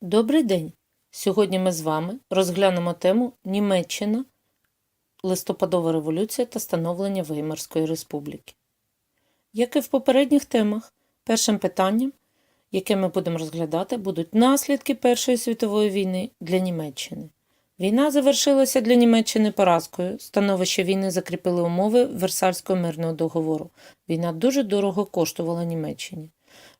Добрий день! Сьогодні ми з вами розглянемо тему Німеччина, листопадова революція та становлення Веймарської республіки. Як і в попередніх темах, першим питанням, яке ми будемо розглядати, будуть наслідки Першої світової війни для Німеччини. Війна завершилася для Німеччини поразкою. Становище війни закріпили умови Версальського мирного договору. Війна дуже дорого коштувала Німеччині.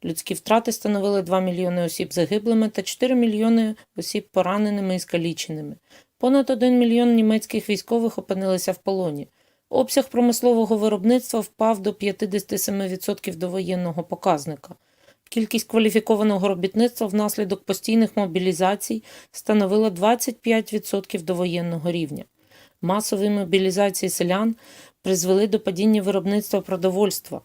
Людські втрати становили 2 мільйони осіб загиблими та 4 мільйони осіб пораненими і скаліченими. Понад 1 мільйон німецьких військових опинилися в полоні. Обсяг промислового виробництва впав до 57% довоєнного показника. Кількість кваліфікованого робітництва внаслідок постійних мобілізацій становила 25% довоєнного рівня. Масові мобілізації селян призвели до падіння виробництва продовольства.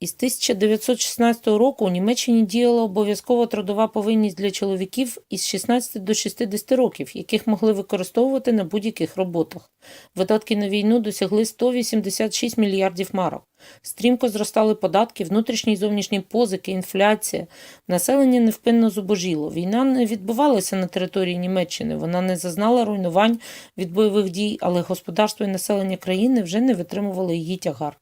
Із 1916 року у Німеччині діяла обов'язкова трудова повинність для чоловіків із 16 до 60 років, яких могли використовувати на будь-яких роботах. Видатки на війну досягли 186 мільярдів марок. Стрімко зростали податки, внутрішні й зовнішні позики, інфляція. Населення невпинно зубожіло. Війна не відбувалася на території Німеччини, вона не зазнала руйнувань від бойових дій, але господарство і населення країни вже не витримували її тягар.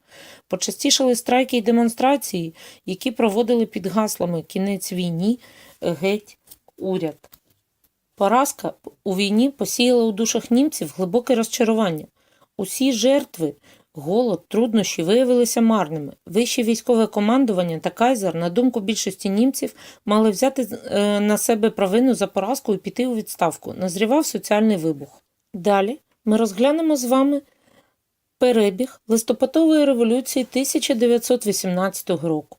Почастішали страйки й демонстрації, які проводили під гаслами Кінець війні, геть, уряд. Поразка у війні посіяла у душах німців глибоке розчарування. Усі жертви, голод, труднощі виявилися марними. Вище військове командування та кайзер, на думку більшості німців, мали взяти е, на себе провину за поразку і піти у відставку. Назрівав соціальний вибух. Далі ми розглянемо з вами перебіг листопадової революції 1918 року.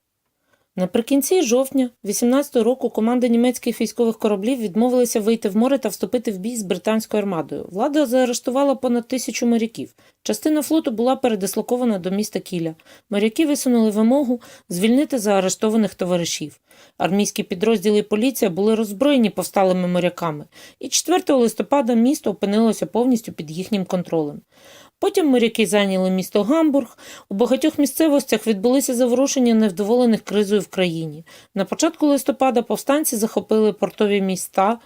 Наприкінці жовтня 18 року команда німецьких військових кораблів відмовилися вийти в море та вступити в бій з британською армадою. Влада заарештувала понад тисячу моряків. Частина флоту була передислокована до міста Кіля. Моряки висунули вимогу звільнити заарештованих товаришів. Армійські підрозділи і поліція були роззброєні повсталими моряками, і 4 листопада місто опинилося повністю під їхнім контролем. Потім моряки зайняли місто Гамбург. У багатьох місцевостях відбулися заворушення невдоволених кризою в країні. На початку листопада повстанці захопили портові міста.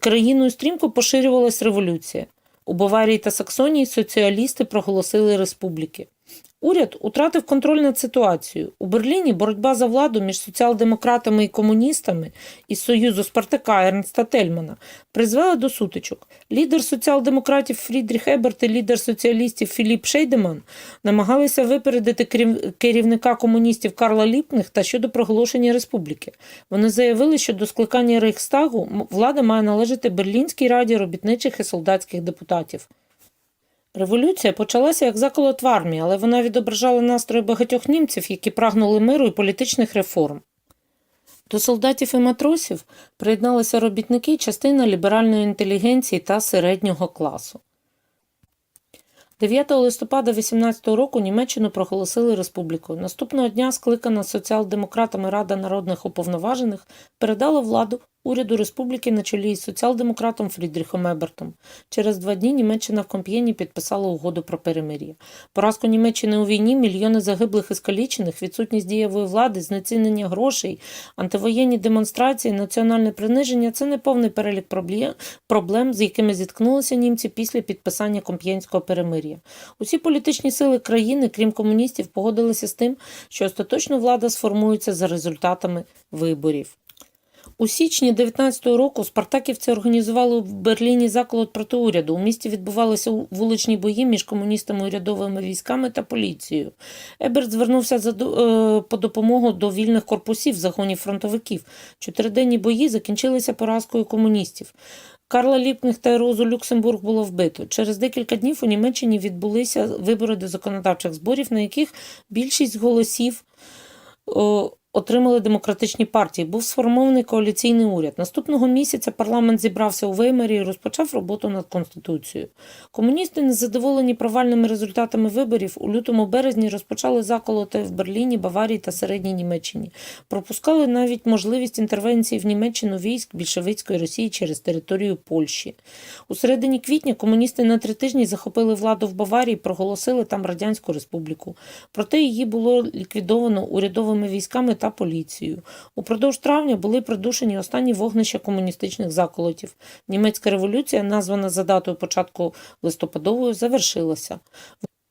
Країною стрімко поширювалась революція. У Баварії та Саксонії соціалісти проголосили республіки. Уряд утратив контроль над ситуацією. У Берліні боротьба за владу між соціал-демократами і комуністами із Союзу Спартака Ернста Тельмана призвела до сутичок. Лідер соціал-демократів Фрідріх Еберт і лідер соціалістів Філіп Шейдеман намагалися випередити керів- керівника комуністів Карла Ліпних та щодо проголошення республіки. Вони заявили, що до скликання Рейхстагу влада має належати Берлінській раді робітничих і солдатських депутатів. Революція почалася як заколот в армії, але вона відображала настрої багатьох німців, які прагнули миру і політичних реформ. До солдатів і матросів приєдналися робітники частина ліберальної інтелігенції та середнього класу. 9 листопада 18 року Німеччину проголосили республікою. Наступного дня скликана соціал-демократами Рада народних уповноважених передала владу уряду республіки на чолі із соціал-демократом Фрідріхом Ебертом. Через два дні Німеччина в Комп'єні підписала угоду про перемир'я. Поразку Німеччини у війні, мільйони загиблих і скалічених, відсутність дієвої влади, знецінення грошей, антивоєнні демонстрації, національне приниження це не повний перелік проблем, з якими зіткнулися німці після підписання Комп'єнського перемир'я. Усі політичні сили країни, крім комуністів, погодилися з тим, що остаточно влада сформується за результатами виборів. У січні 19-го року спартаківці організували в Берліні заколот проти уряду. У місті відбувалися вуличні бої між комуністами, урядовими військами та поліцією. Еберт звернувся за, е, по допомогу до вільних корпусів загонів фронтовиків. Чотириденні бої закінчилися поразкою комуністів. Карла Ліпних та Розу Люксембург було вбито. Через декілька днів у Німеччині відбулися вибори до законодавчих зборів, на яких більшість голосів о, отримали демократичні партії. Був сформований коаліційний уряд. Наступного місяця парламент зібрався у Веймарі і розпочав роботу над конституцією. Комуністи, незадоволені провальними результатами виборів, у лютому березні розпочали заколоти в Берліні, Баварії та Середній Німеччині. Пропускали навіть можливість інтервенції в Німеччину військ більшовицької Росії через територію Польщі. У середині квітня комуністи на три тижні захопили владу в Баварії проголосили там Радянську Республіку. Проте її було ліквідовано урядовими військами та та поліцією. Упродовж травня були придушені останні вогнища комуністичних заколотів. Німецька революція, названа за датою початку листопадової, завершилася.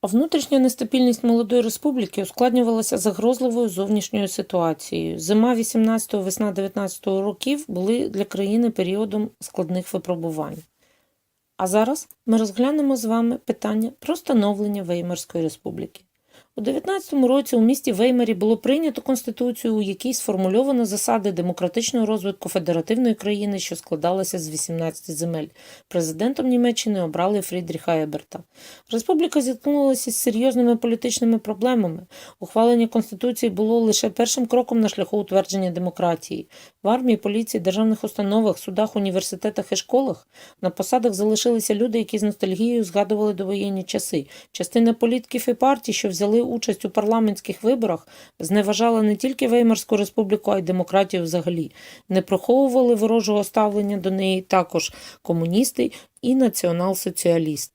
Внутрішня нестабільність молодої республіки ускладнювалася загрозливою зовнішньою ситуацією. Зима 18-го, весна 19-го років були для країни періодом складних випробувань. А зараз ми розглянемо з вами питання про становлення Веймарської республіки. У 19-му році у місті Веймарі було прийнято конституцію, у якій сформульовано засади демократичного розвитку федеративної країни, що складалася з 18 земель. Президентом Німеччини обрали Фрідріха Еберта. Республіка зіткнулася з серйозними політичними проблемами. Ухвалення конституції було лише першим кроком на шляху утвердження демократії. В армії, поліції, державних установах, судах, університетах і школах на посадах залишилися люди, які з ностальгією згадували довоєнні часи. Частина політиків і партій, що взяли участь у парламентських виборах, зневажала не тільки Веймарську республіку, а й демократію взагалі. Не приховували ворожого ставлення до неї також комуністи і націонал-соціалісти.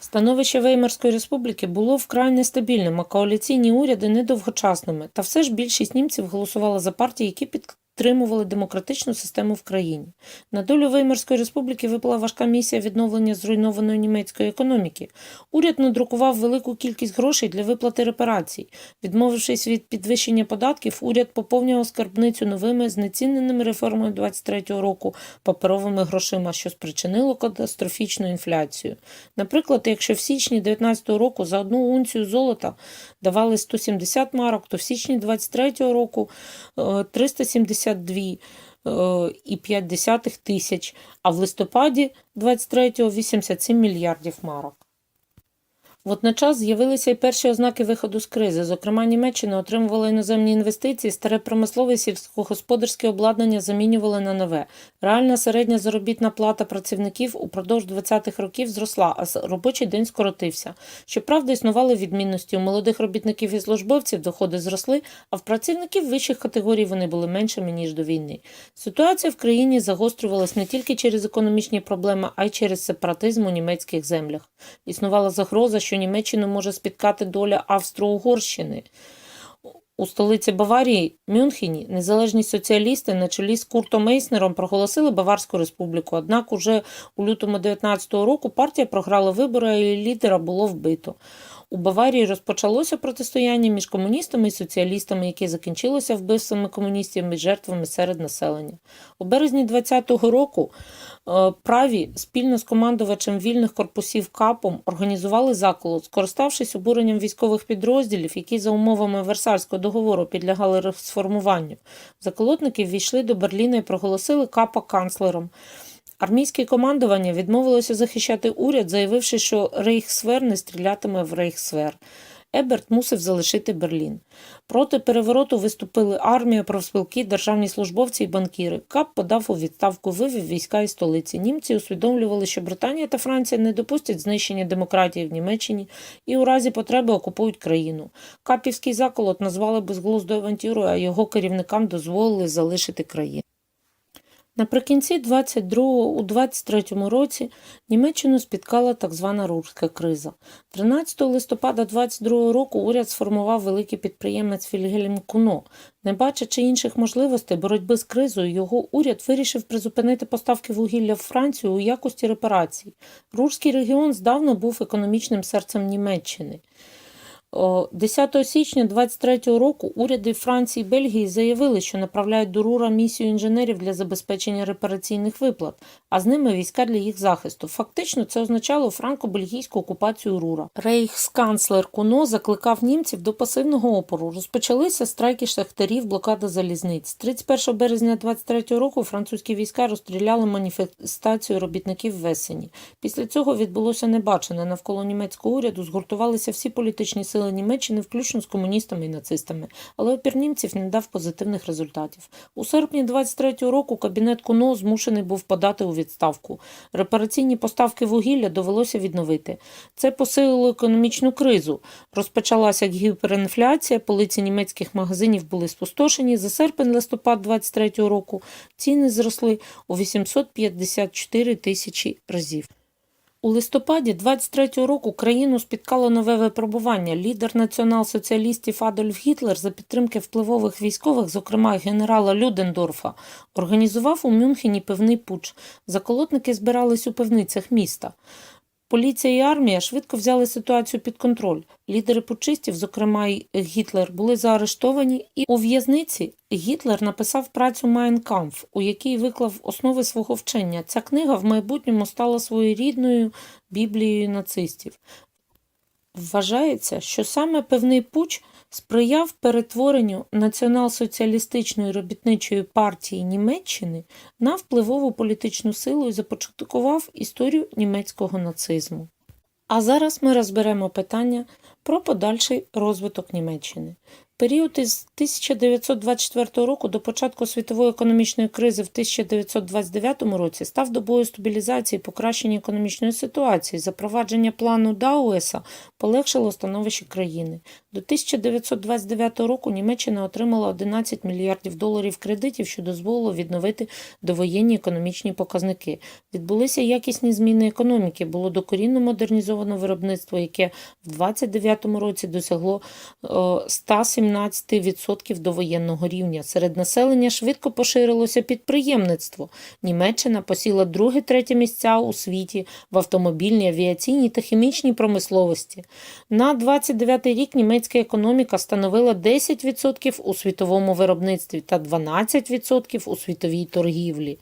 Становище Веймарської республіки було вкрай нестабільним, а коаліційні уряди недовгочасними, та все ж більшість німців голосувала за партії, які підтримували демократичну систему в країні. На долю Веймарської республіки випала важка місія відновлення зруйнованої німецької економіки. Уряд надрукував велику кількість грошей для виплати репарацій. Відмовившись від підвищення податків, уряд поповнював скарбницю новими знеціненими реформами 23-го року паперовими грошима, що спричинило катастрофічну інфляцію. Наприклад, якщо в січні 2019 року за одну унцію золота давали 170 марок, то в січні 23-го року е, 370 72,5 е, тисяч, а в листопаді 23-го 87 мільярдів марок. Водночас з'явилися й перші ознаки виходу з кризи. Зокрема, Німеччина отримувала іноземні інвестиції, старе промислове сільськогосподарське обладнання замінювали на нове. Реальна середня заробітна плата працівників упродовж 20-х років зросла, а робочий день скоротився. Щоправда, існували відмінності. У молодих робітників і службовців доходи зросли, а в працівників вищих категорій вони були меншими, ніж до війни. Ситуація в країні загострювалась не тільки через економічні проблеми, а й через сепаратизм у німецьких землях. Існувала загроза, що Німеччину може спіткати доля Австро-Угорщини. У столиці Баварії, Мюнхені, незалежні соціалісти на чолі з Куртом Мейснером проголосили Баварську республіку. Однак уже у лютому 19-го року партія програла вибори, і лідера було вбито. У Баварії розпочалося протистояння між комуністами і соціалістами, яке закінчилося вбивствами комуністів і жертвами серед населення. У березні 20-го року е, праві спільно з командувачем вільних корпусів КАПом організували заколот, скориставшись обуренням військових підрозділів, які за умовами Версальського договору підлягали розформуванню. Заколотники ввійшли до Берліна і проголосили КАПа канцлером. Армійське командування відмовилося захищати уряд, заявивши, що Рейхсвер не стрілятиме в Рейхсвер. Еберт мусив залишити Берлін. Проти перевороту виступили армія, профспілки, державні службовці і банкіри. Кап подав у відставку, вивів війська із столиці. Німці усвідомлювали, що Британія та Франція не допустять знищення демократії в Німеччині і у разі потреби окупують країну. Капівський заколот назвали безглуздою авантюрою, а його керівникам дозволили залишити країну. Наприкінці 22-го, у 23-му році Німеччину спіткала так звана Рурська криза. 13 листопада 22-го року уряд сформував великий підприємець Фільгельм Куно. Не бачачи інших можливостей боротьби з кризою, його уряд вирішив призупинити поставки вугілля в Францію у якості репарацій. Рурський регіон здавна був економічним серцем Німеччини. О, 10 січня 23 року уряди Франції і Бельгії заявили, що направляють до Рура місію інженерів для забезпечення репараційних виплат, а з ними війська для їх захисту. Фактично, це означало франко-бельгійську окупацію Рура. Рейхсканцлер Куно закликав німців до пасивного опору. Розпочалися страйки шахтарів, блокада залізниць. 31 березня 23 року французькі війська розстріляли маніфестацію робітників в Есені. Після цього відбулося небачене. Навколо німецького уряду згуртувалися всі політичні сили Німеччини, включно з комуністами і нацистами. Але опір німців не дав позитивних результатів. У серпні 23 року кабінет Куно змушений був подати у відставку. Репараційні поставки вугілля довелося відновити. Це посилило економічну кризу. Розпочалася гіперінфляція, полиці німецьких магазинів були спустошені. За серпень-листопад 23 року ціни зросли у 854 тисячі разів. У листопаді 23-го року країну спіткало нове випробування. Лідер націонал-соціалістів Адольф Гітлер за підтримки впливових військових, зокрема генерала Людендорфа, організував у Мюнхені пивний пуч. Заколотники збирались у пивницях міста. Поліція і армія швидко взяли ситуацію під контроль. Лідери пучистів, зокрема й Гітлер, були заарештовані, і у в'язниці Гітлер написав працю Майнкамф, у якій виклав основи свого вчення. Ця книга в майбутньому стала своєрідною біблією нацистів. Вважається, що саме певний пуч сприяв перетворенню націонал-соціалістичної робітничої партії Німеччини на впливову політичну силу і започаткував історію німецького нацизму. А зараз ми розберемо питання про подальший розвиток Німеччини. Період із 1924 року до початку світової економічної кризи в 1929 році став добою стабілізації покращення економічної ситуації. Запровадження плану Дауеса полегшило становище країни. До 1929 року Німеччина отримала 11 мільярдів доларів кредитів, що дозволило відновити довоєнні економічні показники. Відбулися якісні зміни економіки, було докорінно модернізовано виробництво, яке в 29 році досягло е, 117% довоєнного рівня. Серед населення швидко поширилося підприємництво. Німеччина посіла друге-третє місця у світі в автомобільній, авіаційній та хімічній промисловості. На 29 рік німецька економіка становила 10% у світовому виробництві та 12% у світовій торгівлі.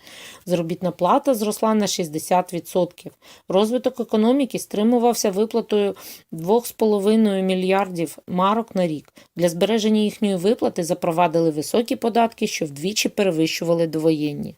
Заробітна плата зросла на 60%. Розвиток економіки стримувався виплатою 2,5 мільярдів марок на рік. Для збереження їхньої виплати запровадили високі податки, що вдвічі перевищували довоєнні.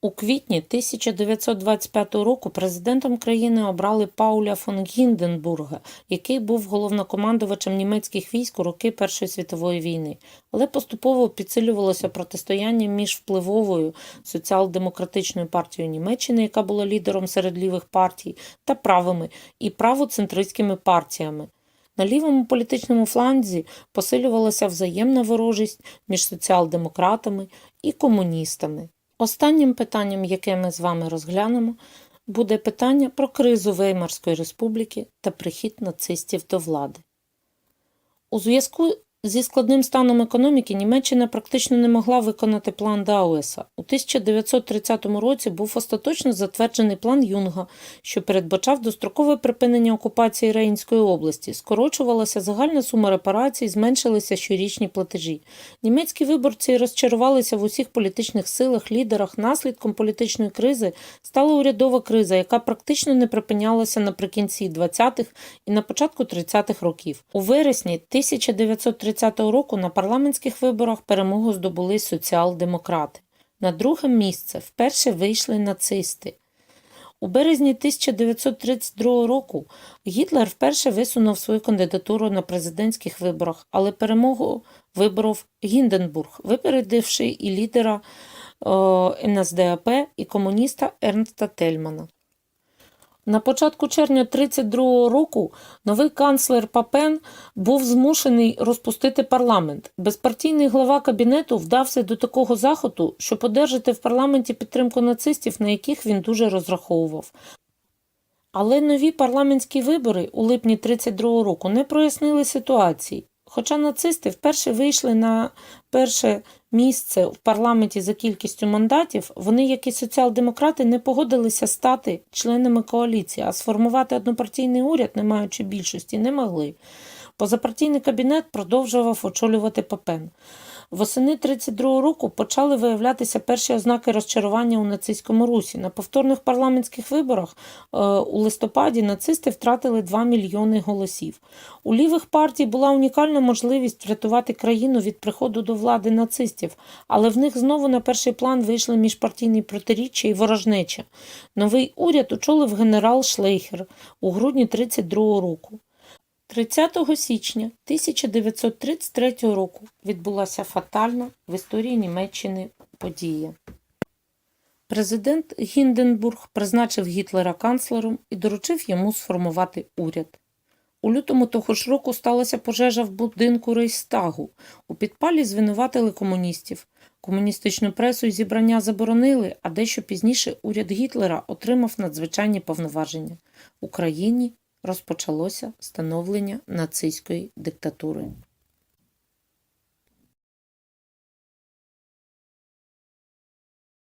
У квітні 1925 року президентом країни обрали Пауля фон Гінденбурга, який був головнокомандувачем німецьких військ у роки Першої світової війни, але поступово підсилювалося протистояння між впливовою соціал-демократичною партією Німеччини, яка була лідером серед лівих партій, та правими і правоцентристськими партіями. На лівому політичному фланзі посилювалася взаємна ворожість між соціал-демократами і комуністами. Останнім питанням, яке ми з вами розглянемо, буде питання про кризу Веймарської республіки та прихід нацистів до влади. У зв'язку зі складним станом економіки Німеччина практично не могла виконати план Дауеса. У 1930 році був остаточно затверджений план Юнга, що передбачав дострокове припинення окупації Рейнської області, скорочувалася загальна сума репарацій, зменшилися щорічні платежі. Німецькі виборці розчарувалися в усіх політичних силах, лідерах. Наслідком політичної кризи стала урядова криза, яка практично не припинялася наприкінці 20-х і на початку 30-х років. У вересні 1930 року на парламентських виборах перемогу здобули соціал-демократи. На друге місце вперше вийшли нацисти. У березні 1932 року Гітлер вперше висунув свою кандидатуру на президентських виборах, але перемогу виборов Гінденбург, випередивши і лідера е, НСДАП, і комуніста Ернста Тельмана. На початку червня 1932 року новий канцлер Папен був змушений розпустити парламент. Безпартійний глава кабінету вдався до такого заходу, щоб одержати в парламенті підтримку нацистів, на яких він дуже розраховував. Але нові парламентські вибори у липні 1932 року не прояснили ситуації. Хоча нацисти вперше вийшли на перше місце в парламенті за кількістю мандатів, вони, як і соціал-демократи, не погодилися стати членами коаліції, а сформувати однопартійний уряд, не маючи більшості, не могли. Позапартійний кабінет продовжував очолювати Папен. Восени 32-го року почали виявлятися перші ознаки розчарування у нацистському русі. На повторних парламентських виборах е, у листопаді нацисти втратили 2 мільйони голосів. У лівих партій була унікальна можливість врятувати країну від приходу до влади нацистів, але в них знову на перший план вийшли міжпартійні протиріччя і ворожнеча. Новий уряд очолив генерал Шлейхер у грудні 32 року. 30 січня 1933 року відбулася фатальна в історії Німеччини подія. Президент Гінденбург призначив Гітлера канцлером і доручив йому сформувати уряд. У лютому того ж року сталася пожежа в будинку Рейхстагу. У підпалі звинуватили комуністів. Комуністичну пресу і зібрання заборонили, а дещо пізніше уряд Гітлера отримав надзвичайні повноваження. Україні розпочалося становлення нацистської диктатури.